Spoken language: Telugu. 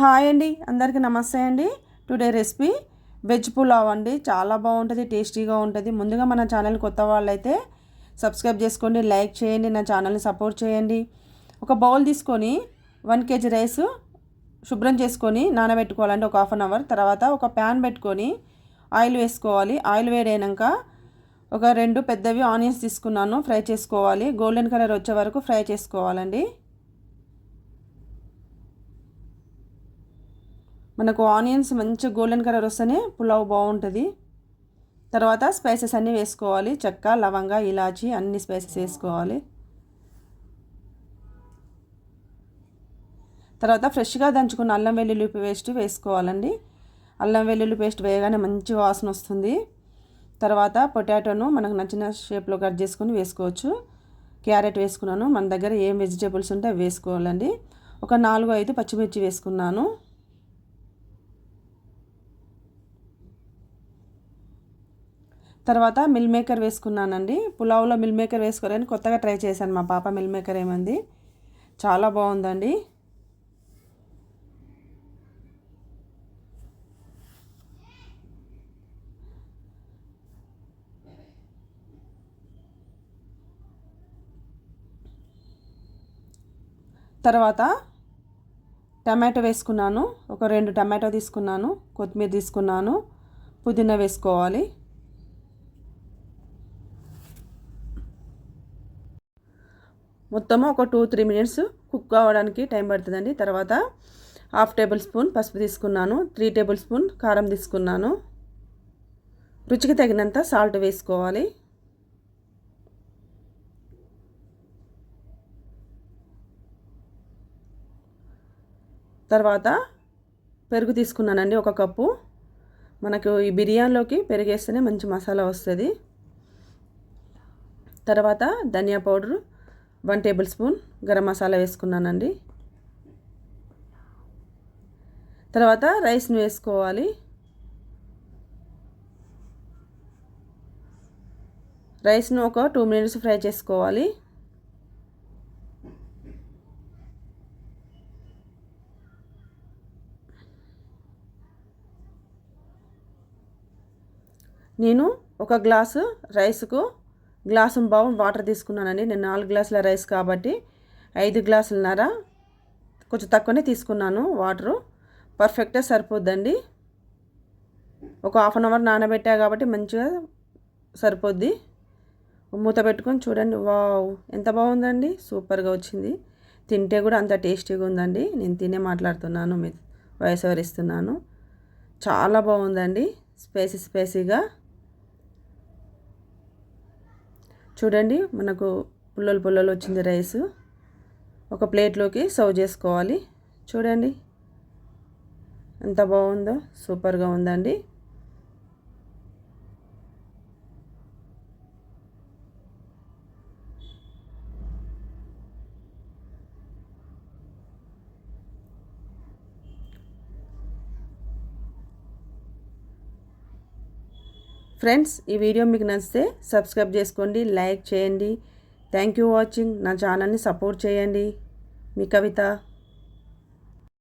హాయ్ అండి అందరికీ నమస్తే అండి. టుడే రెసిపీ వెజ్ పులావ్ అండి. చాలా బాగుంటుంది టేస్టీగా ఉంటుంది. ముందుగా మన ఛానల్ కొత్త వాళ్ళైతే సబ్స్క్రైబ్ చేసుకోండి లైక్ చేయండి నా ఛానల్ని సపోర్ట్ చేయండి. ఒక బౌల్ తీసుకొని వన్ కేజీ రైస్ శుభ్రం చేసుకొని నానబెట్టుకోవాలండి ఒక హాఫ్ అన్ అవర్. తర్వాత ఒక ప్యాన్ పెట్టుకొని ఆయిల్ వేసుకోవాలి. ఆయిల్ వేడైనాక ఒక రెండు పెద్దవి ఆనియన్స్ తీసుకున్నాను ఫ్రై చేసుకోవాలి. గోల్డెన్ కలర్ వచ్చే వరకు ఫ్రై చేసుకోవాలండి. మనకు ఆనియన్స్ మంచి గోల్డెన్ కలర్ వస్తేనే పులావ్ బాగుంటుంది. తర్వాత స్పైసెస్ అన్నీ వేసుకోవాలి. చెక్క లవంగ ఇలాచి అన్ని స్పైసెస్ వేసుకోవాలి. తర్వాత ఫ్రెష్గా దంచుకున్న అల్లం వెల్లుల్లి పేస్ట్ వేసుకోవాలండి. అల్లం వెల్లుల్లి పేస్ట్ వేయగానే మంచి వాసన వస్తుంది. తర్వాత పొటాటోను మనకు నచ్చిన షేప్లో కట్ చేసుకుని వేసుకోవచ్చు. క్యారెట్ వేసుకున్నాను. మన దగ్గర ఏం వెజిటేబుల్స్ ఉంటే అవి వేసుకోవాలండి. ఒక నాలుగు ఐదు పచ్చిమిర్చి వేసుకున్నాను. తర్వాత మిల్ మేకర్ వేసుకున్నానండి. పులావ్లో మిల్ మేకర్ వేసుకోరని కొత్తగా ట్రై చేశాను. మా పాప మిల్ మేకర్ ఏమంది. చాలా బాగుందండి. తర్వాత టమాటో వేసుకున్నాను. ఒక రెండు టమాటో తీసుకున్నాను. కొత్తిమీర తీసుకున్నాను. పుదీనా వేసుకోవాలి. మొత్తము ఒక టూ త్రీ మినిట్స్ కుక్ అవ్వడానికి టైం పడుతుందండి. తర్వాత హాఫ్ టేబుల్ స్పూన్ పసుపు తీసుకున్నాను త్రీ టేబుల్ స్పూన్ కారం తీసుకున్నాను. రుచికి తగినంత సాల్ట్ వేసుకోవాలి. తర్వాత పెరుగు తీసుకున్నానండి ఒక కప్పు. మనకు ఈ బిర్యానీలోకి పెరిగేస్తేనే మంచి మసాలా వస్తుంది. తర్వాత ధనియా powder one tablespoon garam masala వేసుకున్నానండి. తర్వాత రైస్ను వేసుకోవాలి. రైస్ను ఒక టూ మినిట్స్ ఫ్రై చేసుకోవాలి. నేను ఒక గ్లాసు రైస్కు గ్లాసు బావం వాటర్ తీసుకున్నానండి. నేను నాలుగు గ్లాసుల రైస్ కాబట్టి ఐదు గ్లాసులన్నర కొంచెం తక్కువనే తీసుకున్నాను వాటరు. పర్ఫెక్ట్గా సరిపోద్దండి. ఒక హాఫ్ అన్ అవర్ నానబెట్టా కాబట్టి మంచిగా సరిపోద్ది. మూత పెట్టుకొని చూడండి. వావ్! ఎంత బాగుందండి. సూపర్గా వచ్చింది. తింటే కూడా అంత టేస్టీగా ఉందండి. నేను తినే మాట్లాడుతున్నాను మీ వయసు ఇస్తున్నాను చాలా బాగుందండి. స్పైసీ స్పైసీగా. చూడండి మనకు పుల్లలు పుల్లలు వచ్చింది రైస్. ఒక ప్లేట్లోకి సర్వ్ చేసుకోవాలి. చూడండి ఎంత బాగుందో సూపర్గా ఉందండి. ఫ్రెండ్స్ ఈ వీడియో మీకు నచ్చితే సబ్స్క్రైబ్ చేసుకోండి లైక్ చేయండి. థ్యాంక్ యూ వాచింగ్ నా ఛానల్ని సపోర్ట్ చేయండి. మీ కవిత.